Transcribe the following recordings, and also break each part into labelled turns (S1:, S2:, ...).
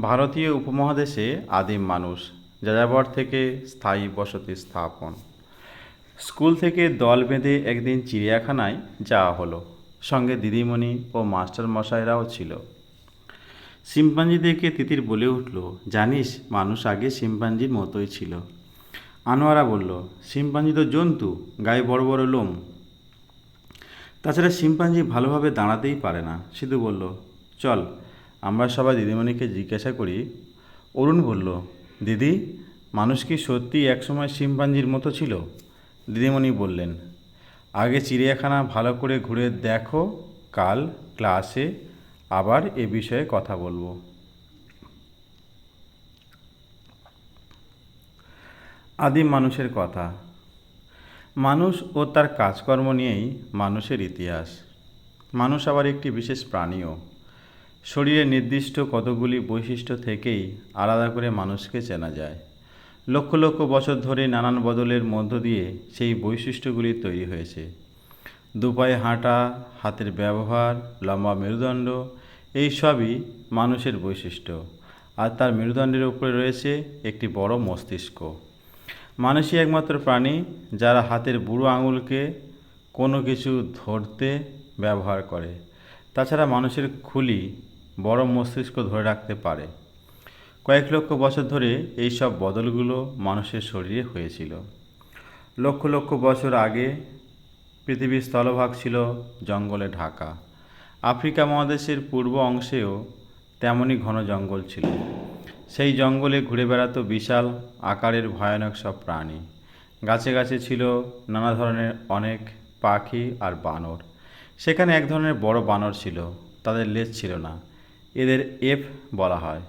S1: ভারতীয় উপমহাদেশে আদিম মানুষ, যাযাবর থেকে স্থায়ী বসতি স্থাপন। স্কুল থেকে দল বেঁধে একদিন চিড়িয়াখানায় যাওয়া হলো। সঙ্গে দিদিমণি ও মাস্টার মশাইরাও ছিল। শিম্পাঞ্জি দেখে তিতির বলে উঠল, জানিস, মানুষ আগে শিম্পাঞ্জির মতোই ছিল। আনোয়ারা বলল, শিম্পাঞ্জি তো জন্তু, গায়ে বড় বড় লোম। তাছাড়া শিম্পাঞ্জি ভালোভাবে দাঁড়াতেই পারে না। সিধু বলল, চল আমরা সবাই দিদিমণিকে জিজ্ঞাসা করি, অরুণ বলল, দিদি, মানুষ কি সত্যি একসময় শিম্পাঞ্জির মতো ছিল? দিদিমণি বললেন, আগে চিড়িয়াখানা ভালো করে ঘুরে দেখো, কাল ক্লাসে আবার এ বিষয়ে কথা বলব। আদিম মানুষের কথা, মানুষ ও তার কাজকর্ম নিয়েই মানুষের ইতিহাস। মানুষ আবার একটি বিশেষ প্রাণীও। শরীরের নির্দিষ্ট কতগুলি বৈশিষ্ট্য থেকেই আলাদা করে মানুষকে চেনা যায়। লক্ষ লক্ষ বছর ধরে নানান বদলের মধ্য দিয়ে সেই বৈশিষ্ট্যগুলি তৈরি হয়েছে। দুপায়ে হাঁটা, হাতের ব্যবহার, লম্বা মেরুদণ্ড, এই সবই মানুষের বৈশিষ্ট্য। আর তার মেরুদণ্ডের উপরে রয়েছে একটি বড় মস্তিষ্ক। মানুষই একমাত্র প্রাণী যারা হাতের বুড়ো আঙুলকে কোনো কিছু ধরতে ব্যবহার করে। তাছাড়া মানুষের খুলি বড় মস্তিষ্ক ধরে রাখতে পারে। কয়েক লক্ষ বছর ধরে এই সব বদলগুলো মানুষের শরীরে হয়েছিল। লক্ষ লক্ষ বছর আগে পৃথিবীর স্থলভাগ ছিল জঙ্গলে ঢাকা। আফ্রিকা মহাদেশের পূর্ব অংশেও তেমনই ঘন জঙ্গল ছিল। সেই জঙ্গলে ঘুরে বেড়াতো বিশাল আকারের ভয়ানক সব প্রাণী। গাছে গাছে ছিল নানা ধরনের অনেক পাখি আর বানর। সেখানে এক ধরনের বড় বানর ছিল, তাদের লেজ ছিল না। এদের এফ বলা হয়।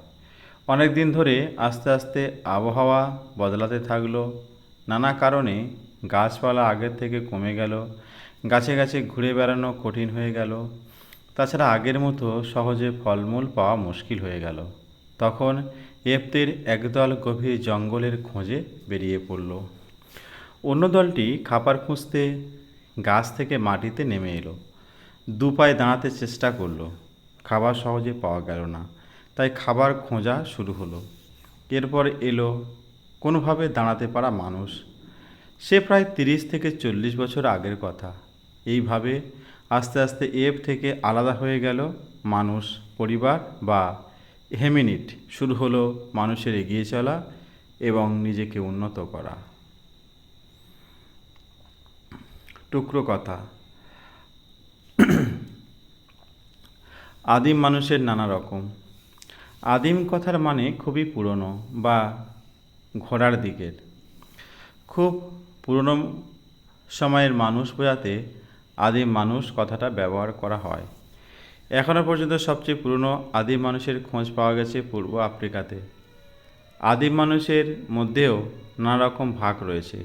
S1: অনেক দিন ধরে আস্তে আস্তে আবহাওয়া বদলাতে থাকল। নানা কারণে গাছপালা আগের থেকে কমে গেল। গাছে গাছে ঘুরে বেড়ানো কঠিন হয়ে গেল। তাছাড়া আগের মতো সহজে ফলমূল পাওয়া মুশকিল হয়ে গেল। তখন এফদের একদল গভীর জঙ্গলের খোঁজে বেরিয়ে পড়ল। অন্য দলটি খাবার খুঁজতে গাছ থেকে মাটিতে নেমে এলো। দু পায়ে দাঁড়াতে চেষ্টা করল। খাবার সহজে পাওয়া গেল না। তাই খাবার খোঁজা শুরু হলো। এরপর এলো, কোনোভাবে দাঁড়াতে পারা মানুষ। সে প্রায় তিরিশ থেকে চল্লিশ বছর আগের কথা। এইভাবে আস্তে আস্তে এফ থেকে আলাদা হয়ে গেল মানুষ, পরিবার বা হেমিনিট শুরু হলো মানুষের এগিয়ে চলা এবং নিজেকে উন্নত করা। টুকরো কথা। আদিম মানুষের নানা রকম। আদিম কথার মানে খুবই পুরনো বা ঘোড়ার দিকের। খুব পুরনো সময়ের মানুষ বোঝাতে আদিম মানুষ কথাটা ব্যবহার করা হয়। এখনও পর্যন্ত সবচেয়ে পুরনো আদিম মানুষের খোঁজ পাওয়া গেছে পূর্ব আফ্রিকাতে। আদিম মানুষের মধ্যেও নানা রকম ভাগ রয়েছে।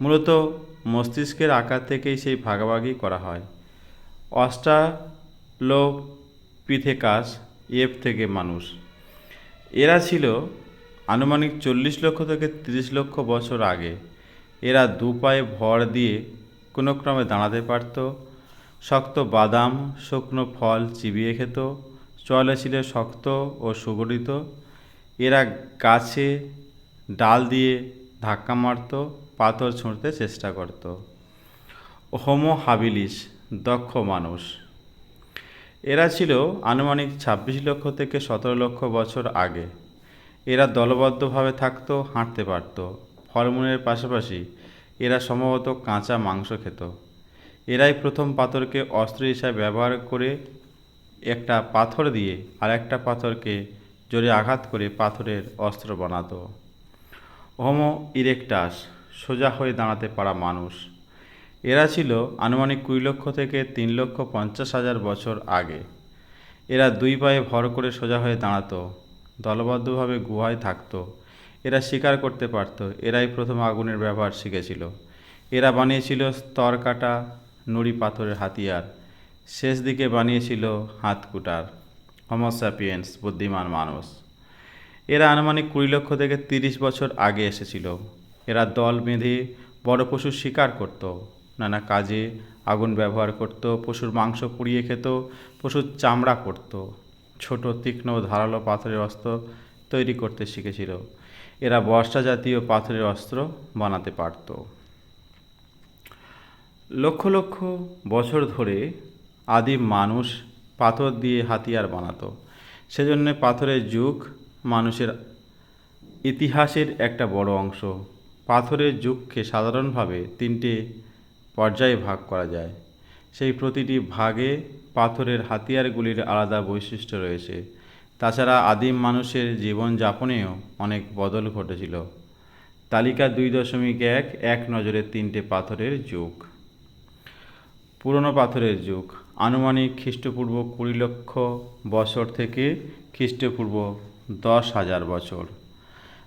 S1: মূলত মস্তিষ্কের আকার থেকেই সেই ভাগাভাগি করা হয়। অস্ট্রালোপিথেকাস এফ থেকে মানুষ। এরা ছিল আনুমানিক চল্লিশ লক্ষ থেকে তিরিশ লক্ষ বছর আগে। এরা দু পায়ে ভর দিয়ে কোনো ক্রমে দাঁড়াতে পারত, শক্ত বাদাম, শুকনো ফল চিবিয়ে খেত, চলে ছিল শক্ত ও সুগঠিত। এরা গাছে ডাল দিয়ে ধাক্কা মারত, পাথর ছুঁড়তে চেষ্টা করত। হোমো হাবিলিস, দক্ষ মানুষ। এরা ছিল আনুমানিক ছাব্বিশ লক্ষ থেকে সতেরো লক্ষ বছর আগে। এরা দলবদ্ধভাবে থাকতো, হাঁটতে পারত। ফলমূলের পাশাপাশি এরা সম্ভবত কাঁচা মাংস খেত। এরাই প্রথম পাথরকে অস্ত্র হিসাবে ব্যবহার করে একটা পাথর দিয়ে আর একটা পাথরকে জোরে আঘাত করে পাথরের অস্ত্র বানাতো। হোমো ইরেকটাস, সোজা হয়ে দাঁড়াতে পারা মানুষ। এরা ছিল আনুমানিক কুড়ি লক্ষ থেকে তিন লক্ষ পঞ্চাশ হাজার বছর আগে। এরা দুই পায়ে ভর করে সোজা হয়ে দাঁড়াতো, দলবদ্ধভাবে গুহায় থাকতো। এরা শিকার করতে পারত, এরাই প্রথম আগুনের ব্যবহার শিখেছিল। এরা বানিয়েছিল স্তর কাটা নুড়ি পাথরের হাতিয়ার, শেষ দিকে বানিয়েছিল হাতকুটার হোমোস্যাপিয়েন্স বুদ্ধিমান মানুষ। এরা আনুমানিক কুড়ি লক্ষ থেকে তিরিশ বছর আগে এসেছিল। এরা দল বেঁধে বড় পশুর শিকার করত। নানা কাজে আগুন ব্যবহার করত, পশুর মাংস পুড়িয়ে খেত, পশুর চামড়া করত, ছোট তীক্ষ্ণ ধারালো পাথরের অস্ত্র তৈরি করতে শিখেছিল। এরা বর্ষা জাতীয় পাথরের অস্ত্র বানাতে পারত। লক্ষ লক্ষ বছর ধরে আদিম মানুষ পাথর দিয়ে হাতিয়ার বানাতো। সেজন্য পাথরের যুগ মানুষের ইতিহাসের একটা বড় অংশ। পাথরের যুগকে সাধারণভাবে তিনটে পর্যায়ে ভাগ করা যায়। সেই প্রতিটি ভাগে পাথরের হাতিয়ারগুলির আলাদা বৈশিষ্ট্য রয়েছে। তাছাড়া আদিম মানুষের জীবনযাপনেও অনেক বদল ঘটেছিল। তালিকা দুই দশমিক এক এক নজরে তিনটে পাথরের যুগ। পুরনো পাথরের যুগ। আনুমানিক খ্রিস্টপূর্ব কুড়ি লক্ষ বছর থেকে খ্রিস্টপূর্ব দশ হাজার বছর।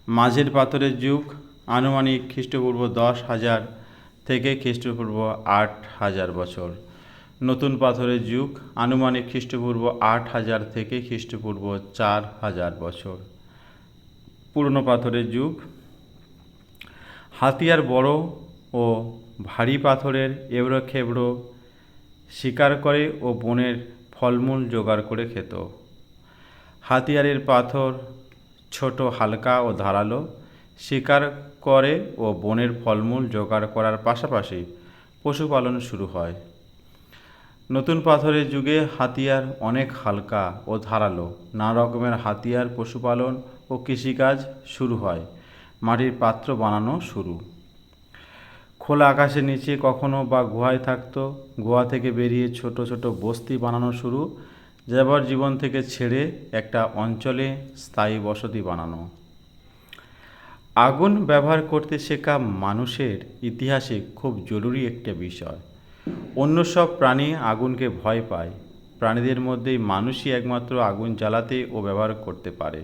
S1: মাঝের পাথরের যুগ। আনুমানিক খ্রিস্টপূর্ব দশ হাজার থেকে খ্রিস্টপূর্ব আট হাজার বছর। নতুন পাথরের যুগ, আনুমানিক খ্রিস্টপূর্ব আট হাজার থেকে খ্রিস্টপূর্ব চার হাজার বছর। পুরনো পাথরের যুগ, হাতিয়ার বড় ও ভারী পাথরের এবড়ো খেবড়ো শিকার করে ও বনের ফলমূল জোগাড় করে খেত। হাতিয়ারের পাথর ছোট, হালকা ও ধারালো শিকার করে ও বনের ফলমূল জোগাড় করার পাশাপাশি পশুপালন শুরু হয়। নতুন পাথরের যুগে হাতিয়ার অনেক হালকা ও ধারালো। নানা রকমের হাতিয়ার, পশুপালন ও কৃষিকাজ শুরু হয়। মাটির পাত্র বানানো শুরু। খোলা আকাশের নিচে কখনো বা গুহায় থাকতো। গুহা থেকে বেরিয়ে ছোট ছোট বস্তি বানানো শুরু। যাবার জীবন থেকে ছেড়ে একটা অঞ্চলে স্থায়ী বসতি বানানো। আগুন ব্যবহার করতে শেখা মানুষের ইতিহাসে খুব জরুরি একটা বিষয়। অন্য সব প্রাণী আগুনকে ভয় পায়। প্রাণীদের মধ্যেই মানুষই একমাত্র আগুন জ্বালাতে ও ব্যবহার করতে পারে।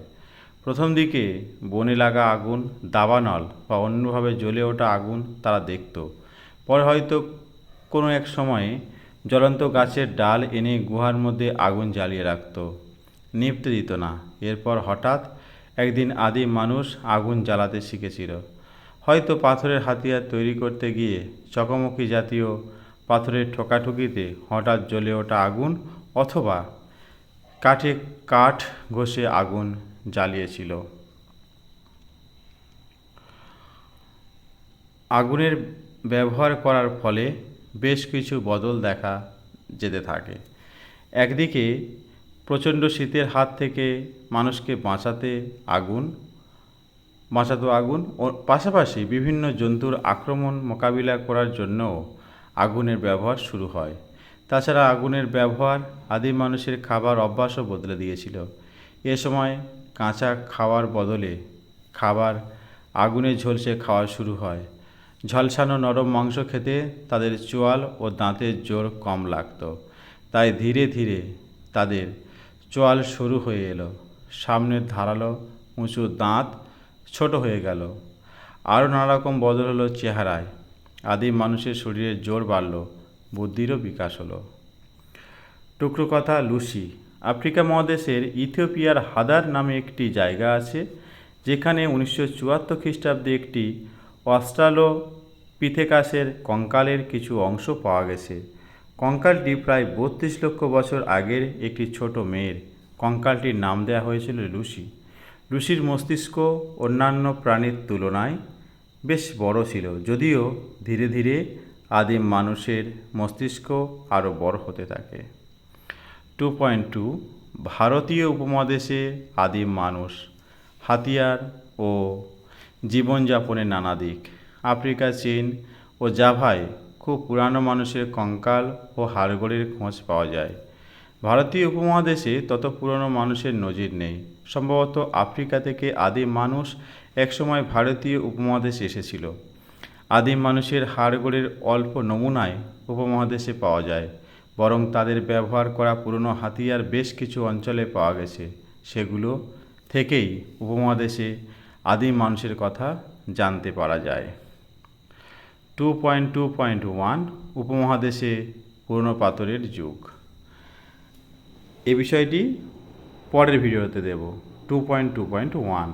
S1: প্রথম দিকে বনে লাগা আগুন দাবানল বা অন্যভাবে জ্বলে ওঠা আগুন তারা দেখত। পরে হয়তো কোনো এক সময়ে জ্বলন্ত গাছের ডাল এনে গুহার মধ্যে আগুন জ্বালিয়ে রাখত। নিপতে দিত না। এরপর হঠাৎ একদিন আদিম মানুষ আগুন জ্বালাতে শিখেছিল। হয়তো পাথরের হাতিয়ার তৈরি করতে গিয়ে চকমকি জাতীয় পাথরের ঠোকাঠুকিতে হঠাৎ জ্বলে ওঠা আগুন অথবা কাঠে কাঠ ঘষে আগুন জ্বালিয়েছিল। আগুনের ব্যবহার করার ফলে বেশ কিছু বদল দেখা যেতে থাকে। একদিকে প্রচণ্ড শীতের হাত থেকে মানুষকে বাঁচাতে আগুন, বাঁচাতো আগুন। ও পাশাপাশি বিভিন্ন জন্তুর আক্রমণ মোকাবিলা করার জন্যও আগুনের ব্যবহার শুরু হয়। তাছাড়া আগুনের ব্যবহার আদিম মানুষের খাবার অভ্যাসও বদলে দিয়েছিল। এ সময় কাঁচা খাওয়ার বদলে খাবার আগুনে ঝলসে খাওয়া শুরু হয়। ঝলসানো নরম মাংস খেতে তাদের চোয়াল ও দাঁতের জোর কম লাগতো। তাই ধীরে ধীরে তাদের চোয়াল শুরু হয়ে এলো। সামনের ধারালো উঁচু দাঁত ছোট হয়ে গেল। আরও নানারকম বদল হলো চেহারায়। আদিম মানুষের শরীরে জোর বাড়ল, বুদ্ধিরও বিকাশ হলো। টুকরো কথা, লুসি। আফ্রিকা মহাদেশের ইথিওপিয়ার হাদার নামে একটি জায়গা আছে, যেখানে উনিশশো চুয়াত্তর খ্রিস্টাব্দে একটি অস্ট্রালো পিথেকাসের কঙ্কালের কিছু অংশ পাওয়া গেছে। কঙ্কালটি প্রায় বত্রিশ লক্ষ বছর আগের একটি ছোট মেয়ের কঙ্কালটির নাম দেওয়া হয়েছিল লুসি লুসির মস্তিষ্ক অন্যান্য প্রাণীর তুলনায় বেশ বড় ছিল, যদিও ধীরে ধীরে আদিম মানুষের মস্তিষ্ক আরও বড় হতে থাকে। টু পয়েন্ট টু, ভারতীয় উপমহাদেশে আদিম মানুষ, হাতিয়ার ও জীবনযাপনের নানা দিক, আফ্রিকা, চীন ও জাভায় খুব পুরানো মানুষের কঙ্কাল ও হাড়গোড়ের খোঁজ পাওয়া যায়। ভারতীয় উপমহাদেশে তত পুরনো মানুষের নজির নেই। সম্ভবত আফ্রিকা থেকে আদিম মানুষ একসময় ভারতীয় উপমহাদেশে এসেছিল। আদিম মানুষের হাড়গোড়ের অল্প নমুনায় উপমহাদেশে পাওয়া যায়। বরং তাদের ব্যবহার করা পুরনো হাতিয়ার বেশ কিছু অঞ্চলে পাওয়া গেছে। সেগুলো থেকেই উপমহাদেশে আদিম মানুষের কথা জানতে পারা যায়। Two point two point one উপমহাদেশে পুরনো পাথরের যুগ। এ বিষয়টি পরের ভিডিওতে দেব two point two point one